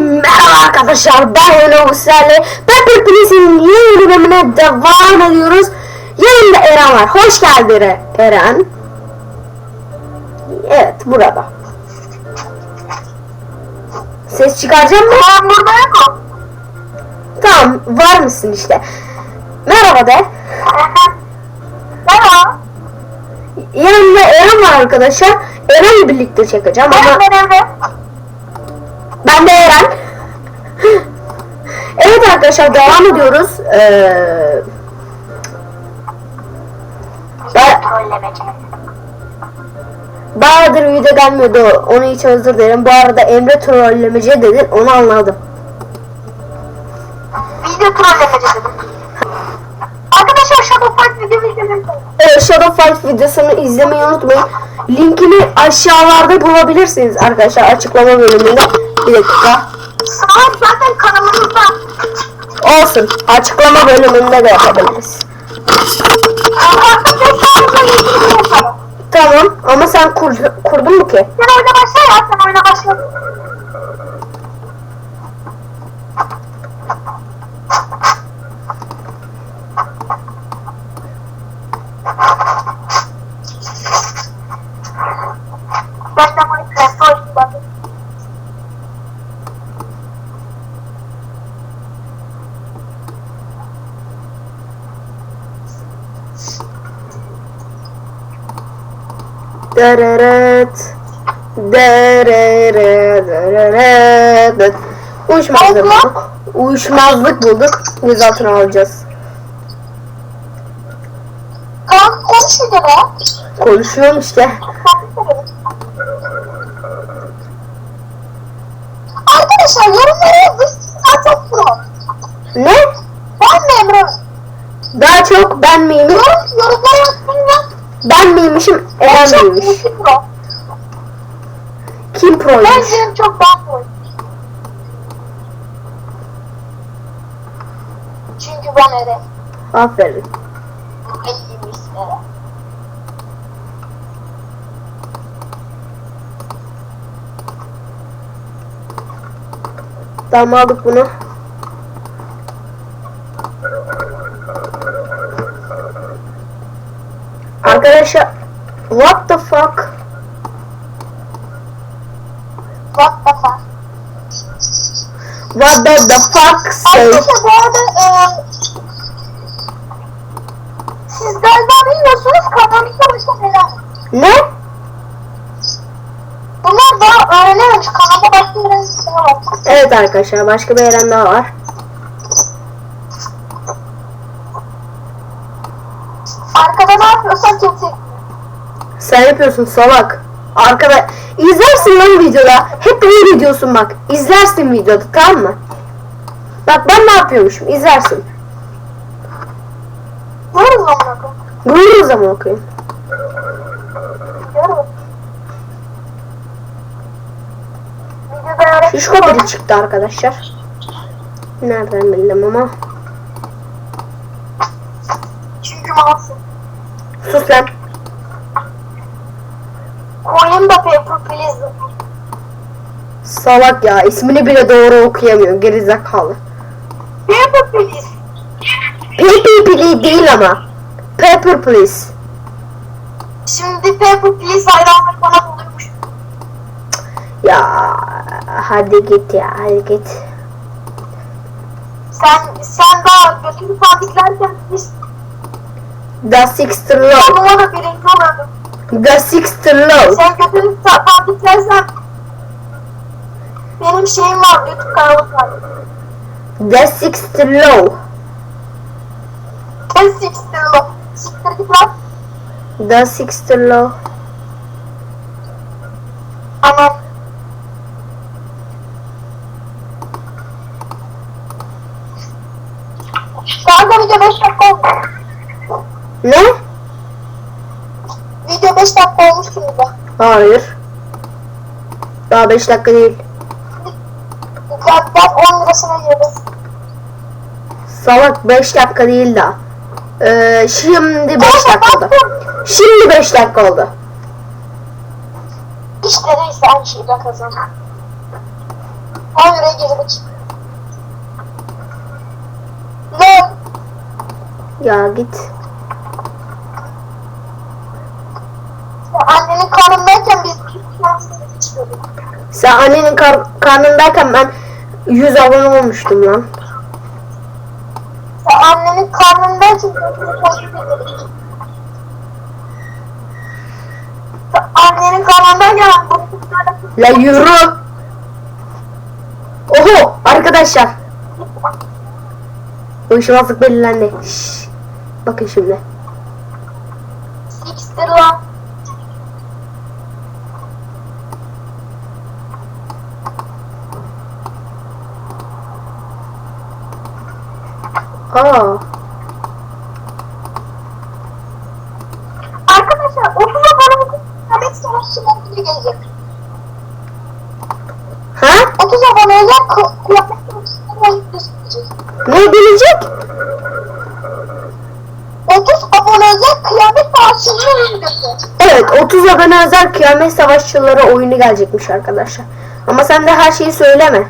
merhaba arkadaşlar ben Yunus Hüseyin'le Pepper Please'in yeni bölümüne devam ediyoruz. Yanımda Eren var. Hoş geldin Eren-. Evet burada. Ses çıkaracağım mı? Ben burada yokum. Tamam var mısın işte. Merhaba de. Merhaba. Yanımda Eren var arkadaşlar. Eren'le birlikte çekeceğim ama ben de Eren. Arkadaşlar devam ediyoruz. Ee, ben. Bayağıdır video gelmiyordu. Onu hiç özür dilerim. Bu arada Emre trollemece dedin. Onu anladım. Video trollemece dedim. Arkadaşlar Shadow Fight videomu izledim. Evet, Shadow Fight videosunu izlemeyi unutmayın. Linkini aşağılarda bulabilirsiniz arkadaşlar açıklama bölümünde. Bir dakika. Sağ zaten kanalımızda. Olsun. Açıklama bölümünde de yapabiliriz. Tamam ama sen kur, kurdun mu ki? Sen oyuna başla ya. Sen oyuna başla. Dereret. Dereret. Dereret. Uyuşmazlık bulduk. Uyuşmazlık bulduk. Gözaltına alacağız. Kaan konuş videoda ya. Konuşuyorum işte. Arkadaşlar yorumlara yazın. Pro. Ne? Ben mi Emre? Daha çok ben miyim? Yorum, yorumlara yazın ya. Ben miymişim? Eren çok miymiş? büyük pro. Kim proymuş? Bence çok ben. Çünkü ben Eren. Aferin. En iyiymiş Eren. Tamam aldık bunu. Arkadaşlar what the fuck? What the fuck? What the, the fuck say? Arkadaşlar bu arada e, siz galiba bilmiyorsunuz kanalımızda başka neler. Ne? Bunlar daha öğrenememiş. Kanalda başka öğrenciler var. Evet arkadaşlar başka bir Eren daha var. Arkada ne yapıyorsan kimse. Sen yapıyorsun salak. Arkada izlersin lan videoda. Hep iyi videosun bak. İzlersin videoda tamam mı? Bak ben ne yapıyormuşum izlersin. Görürüz ama. Görürüz. Videoda öğret. Şişko biri çıktı arkadaşlar. Nereden bildim ama. Çünkü malsın. Sus lan. Koyun da paper please. Salak ya ismini bile doğru okuyamıyor gerizekalı. Paper please. Paper please değil ama. Pepper please. Şimdi paper please hayranları bana bulurmuş. Ya hadi git ya hadi git. Sen sen daha götünü sabitlerken biz The Sixth Law. numara birinci oluyordun. The Sixth Law. Sen götünü sabitlersen benim şeyim var YouTube kanalım var. The Sixth Law. Ben siktir lan. Siktir git lan. The Sixth Law. Anam. Kanka video 5 dakika oldu. Ne? Video 5 dakika olmuş şimdi. Hayır. Daha 5 dakika değil. Gel 10 lirasına girdi. Salak 5 dakika değil daha. Ee, şimdi 5 dakika oldu. Şimdi 5 dakika oldu. İşte neyse aynı şeyden kazan. 10 liraya girdik. Lan Ya git. annenin karnındayken biz. Sen annenin kar- karnındayken ben 100 abone olmuştum lan. Sen annenin karnındayken biz Türk Sen Annenin karnındayken La yürü. Oho arkadaşlar. Uyuşmazlık belirlendi. Şşş. Bakın şimdi. Six'tir lan. Aa. Arkadaşlar 30 abone Ahmet Savaşçı'nın gibi gelecek. Ha? 30 aboneye kı- kıyafet savaşçı'nın gösterecek. Ne gelecek? 30 aboneye kıyamet savaşçı'nın gösterecek. Evet 30 abone özel kıyamet savaşçıları oyunu gelecekmiş arkadaşlar. Ama sen de her şeyi söyleme.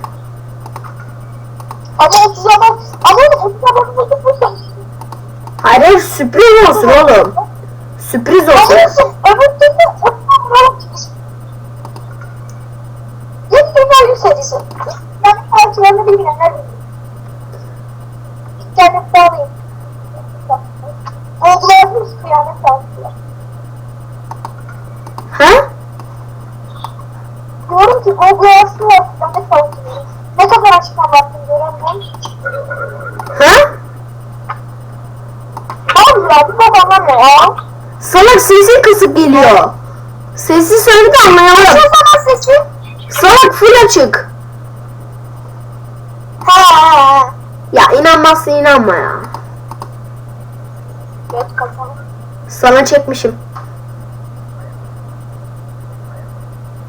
Ama 30 abone, ama 30 abone olursa Hayır hayır, sürpriz olsun oğlum. Sürpriz olsun. Olsun. Öbür türlü 30 abone olacak. İlk bir oyun serisi. Ben parçalarını bilmeyenler bilir. İnternette arayın. Google'larınız kıyamet savaşçılar. Ha? Diyorum ki Google aslında kıyamet savaşçıları. Ne kadar açık anlattım göremiyorum. Ha? Babama ne ya? Salak sesin kısık geliyor. Sesi söyle de Açın anlayamadım. sana sesi. Salak full açık. Ha. Ya inanmazsın inanma ya. Göt kapalı. Sana çekmişim.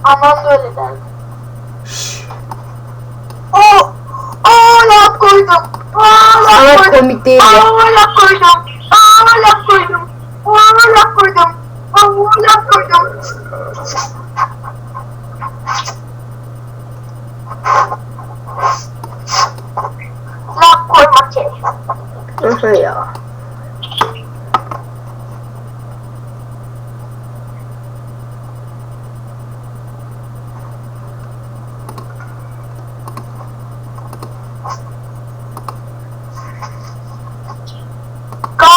Anam da öyle derdi. Şşş. Oo, oo laf koydum. Aa laf Sana koydum. komik değil Aa laf koydum. Aa laf koydum. Aa laf koydum. Aa laf koydum. Laf koymak gerek. Aha ya.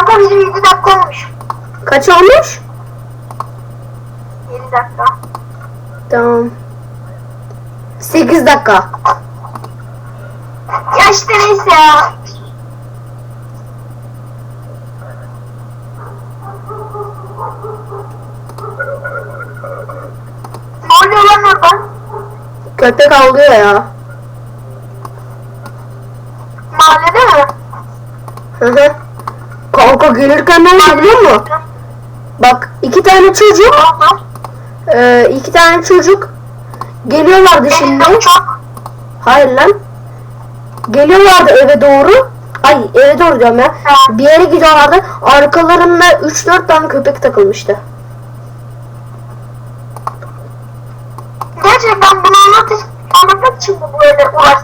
Kanka bizim 7 dakika olmuş. Kaç olmuş? 7 dakika. Tamam. 8 dakika. Ya işte neyse ya. Ne oluyor lan orada? Köpek avlıyor ya. Mahallede mi? Hı hı. Kanka gelirken ne oldu biliyor musun? Bak iki tane çocuk, e, iki tane çocuk geliyorlardı şimdi. Hayır lan. Geliyorlardı eve doğru. Ay eve doğru diyorum ya. Bir yere gidiyorlardı. Arkalarında 3-4 tane köpek takılmıştı. Gerçekten bunu anlat anlatmak için mi böyle uğraş?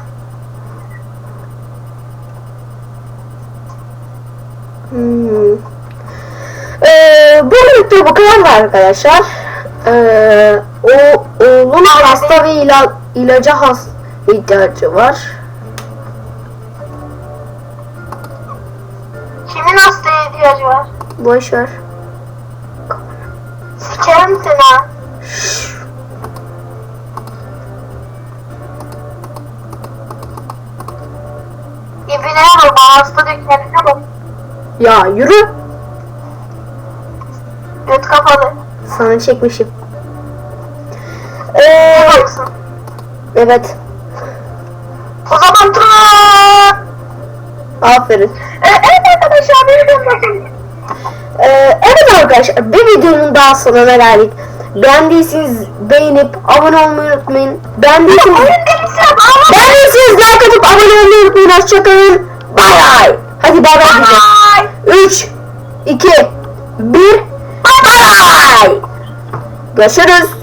Hmm. Ee, bu videoda bu kadar var arkadaşlar. Ee, o oğlum hasta ve ila, ilaca has ihtiyacı var. Kimin hastaya ihtiyacı var? Boş ver. Sikerim seni ha. İbine bak hasta dökmenine bak. Ya yürü. Göt kapalı. Sana çekmişim. Ee, evet. O zaman tırıııı. Aferin. Ee, evet arkadaşlar beni dönmesin. Ee, evet arkadaşlar bir videonun daha sonuna geldik. Beğendiyseniz beğenip abone olmayı unutmayın. Beğendiyseniz, beğendiyseniz like atıp abone olmayı unutmayın. Hoşçakalın. Bay bay. Hadi bay bay diyeceğim. Bye. 3, 2, 1, bay bay. Görüşürüz.